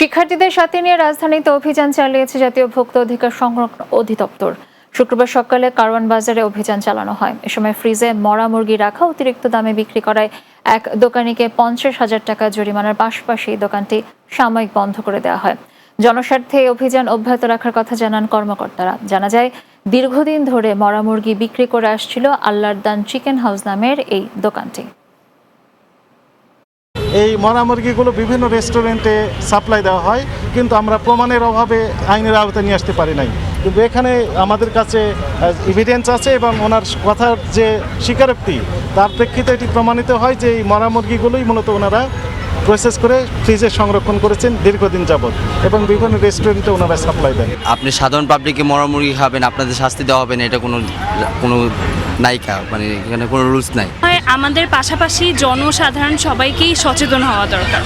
শিক্ষার্থীদের সাথে নিয়ে রাজধানীতে অভিযান চালিয়েছে জাতীয় ভোক্তা অধিকার সংরক্ষণ অধিদপ্তর। শুক্রবার সকালে কারওয়ান বাজারে অভিযান চালানো হয়। এ সময় ফ্রিজে মরা মুরগি রাখা অতিরিক্ত দামে বিক্রি করায় এক দোকানিকে পঞ্চাশ হাজার টাকা জরিমানার পাশাপাশি দোকানটি সাময়িক বন্ধ করে দেওয়া হয়। জনস্বার্থে অভিযান অব্যাহত রাখার কথা জানান কর্মকর্তারা। জানা যায়, দীর্ঘদিন ধরে মরা মুরগি বিক্রি করে আসছিল আল্লারদান চিকেন হাউস নামের এই দোকানটি। এই মরা মুরগিগুলো বিভিন্ন রেস্টুরেন্টে সাপ্লাই দেওয়া হয়, কিন্তু আমরা প্রমাণের অভাবে আইনের আওতায় নিয়ে আসতে পারি নাই। কিন্তু এখানে আমাদের কাছে এভিডেন্স আছে এবং ওনার কথার যে স্বীকারোক্তি, তার প্রেক্ষিতে এটি প্রমাণিত হয় যে এই মরা মুরগিগুলোই মূলত ওনারা প্রসেস করে ফ্রিজে সংরক্ষণ করেছেন দীর্ঘদিন যাবৎ এবং বিভিন্ন রেস্টুরেন্টে ওনারা সাপ্লাই দেন। আপনি সাধারণ পাবলিককে মরা মুরগি খাবেন, আপনাদের শাস্তি দেওয়া হবে না, এটা কোনো কোনো নায়িকা মানে এখানে কোনো রুলস নাই। আমাদের পাশাপাশি জনসাধারণ সবাইকেই সচেতন হওয়া দরকার।